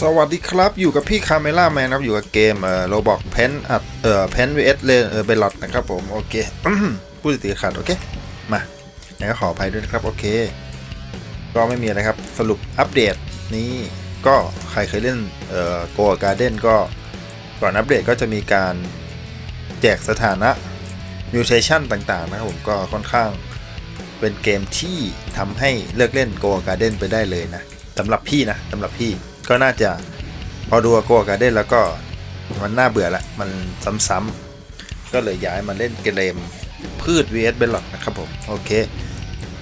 สวัสดีครับอยู่กับพี่คาเมล่าแมนครับอยู่กับเกมเอ่อโรบอกเพนอัดเอ่อเพนวีเอสเลเออเบลอดนะครับผมโอเคพูดติดขัดโอเคมาไหนก็ขออภัยด้วยนะครับโอเค ก็ไม่มีอะไรครับสรุปอัปเดตนี้ก็ใครเคยเล่นเอ่อโกการ์เด้นก็ก่อนอัปเดตก็จะมีการแจกสถานะมิวเทชันต่างๆนะครับผมก็ค่อนข้างเป็นเกมที่ทำให้เลิกเล่นโกการ์เด้นไปได้เลยนะสำหรับพี่นะสำหรับพี่ ก็น่าจะพอดูโกการ์เด้นแล้วก็มันน่าเบื่อละมันซ้ำๆก็เลยย้ายมาเล่นเกมพืช vs เบลล็อกนะครับผม โอเค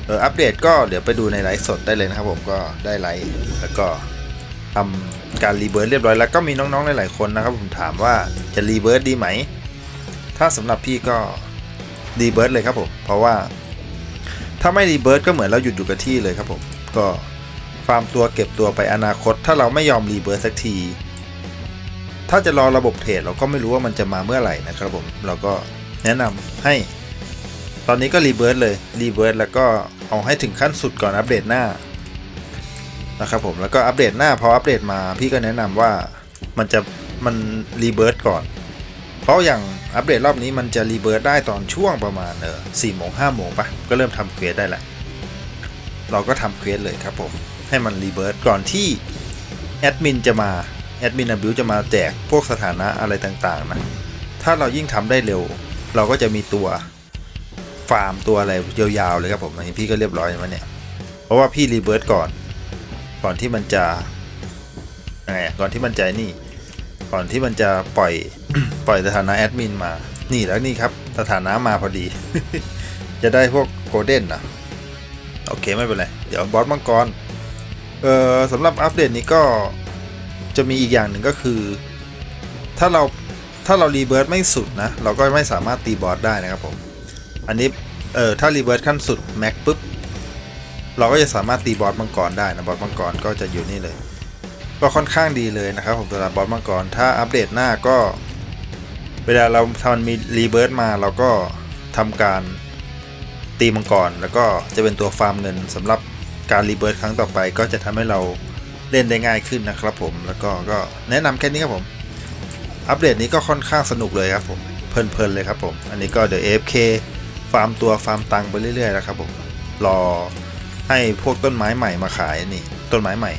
เอออัปเดตก็เดี๋ยวไปดูในไลฟ์สดได้เลยนะครับผมก็ได้ไลฟ์แล้วก็ทำการรีเบิร์ดเรียบร้อยแล้วก็มีน้องๆหลายๆคนนะครับผมถามว่าจะรีเบิร์ดดีไหม ถ้าสำหรับพี่ก็รีเบิร์ดเลยครับผมเพราะว่าถ้าไม่รีเบิร์ดก็เหมือนเราหยุดอยู่กับที่เลยครับผมก็ ฟาร์มตัวเก็บตัวไปอนาคต ถ้าเราไม่ยอมรีเบิร์ดสักที ถ้าจะรอระบบเทรดเราก็ไม่รู้ว่ามันจะมาเมื่อไหร่นะครับผมเราก็แนะนำให้ ตอนนี้ก็รีเบิร์ดเลยรีเบิร์ดแล้วก็เอาให้ถึงขั้นสุดก่อนอัปเดตหน้านะครับผมแล้วก็อัปเดตหน้าพออัปเดตมาพี่ก็แนะนำว่ามันจะมันรีเบิร์ดก่อน เพราะอย่างอัปเดตรอบนี้มันจะรีเบิร์ดได้ตอนช่วงประมาณเออสี่โมงห้าโมงปะก็เริ่มทำเควสได้แหละเราก็ทำเควสเลยครับผม ให้มันรีเบิร์ดก่อนที่แอดมินจะมาแอดมินอบิวจะมาแจกพวกสถานะอะไรต่างๆนะถ้าเรายิ่งทำได้เร็ว เราก็จะมีตัวฟาร์มตัวอะไรยาวๆเลยครับผมอันนี้พี่ก็เรียบร้อยมาเนี่ย เพราะว่าพี่รีเบิร์ตก่อน ก่อนที่มันจะไงก่อนที่มันจะนี่ ก่อนที่มันจะปล่อยปล่อยสถานะแอดมินมา นี่แล้วนี่ครับ สถานะมาพอดี จะได้พวกโกลเด้นนะโอเคไม่เป็นไร เดี๋ยวบอสมังกร เอ่อสำหรับอัปเดตนี้ก็จะมีอีกอย่างหนึ่งก็คือ ถ้าเราถ้าเรารีเบิร์ตไม่สุดนะ เราก็ไม่สามารถตีบอสได้นะครับผม อันนี้เออถ้ารีเวิร์สขั้นสุดแม็กปุ๊บเราก็จะสามารถตีบอสมังกรได้นะบอสมังกรก็จะอยู่นี่เลย ก็ค่อนข้างดีเลยนะครับผมสำหรับบอสมังกรถ้าอัปเดตหน้าก็ เวลาเราทำมีรีเวิร์สมาเราก็ทำการตีมังกรแล้วก็จะเป็นตัวฟาร์มเงินสำหรับ การรีเวิร์สครั้งต่อไปก็จะทำให้เราเล่นได้ง่ายขึ้นนะครับผมแล้วก็ก็แนะนำแค่นี้ครับผม อัปเดตนี้ก็ค่อนข้างสนุกเลยครับผมเพลินๆเลยครับผม อันนี้ก็เดี๋ยว AFK ฟาร์มตัวฟาร์มตังไปเรื่อยๆแล้วครับผมรอให้พวกต้นไม้ใหม่มาขายนี่ต้นไม้ใหม่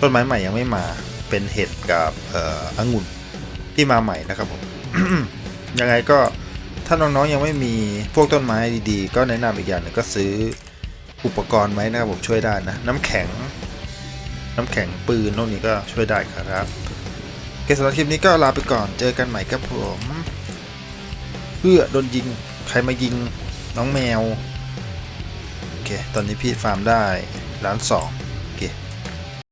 ต้นไม้ใหม่ยังไม่มาเป็นเห็ดกับเอ่อองุ่นที่มาใหม่นะครับผมยังไงก็ถ้าน้องๆยังไม่มีพวกต้นไม้ดีๆ ก็แนะนำอีกอย่างหนึงก็ซื้อ อุปกรณ์ไว้นะครับผมช่วยได้นะ น้ำแข็ง น้ำแข็งปืนพวกนี้ก็ช่วยได้ครับโอเคสำหรับคลิปนี้ก็ลาไปก่อนเจอกันใหม่ครับผมเพื่อโดนยิงใครมายิงน้องแมว โอเค ตอนนี้พี่ฟาร์มได้ล้านสอง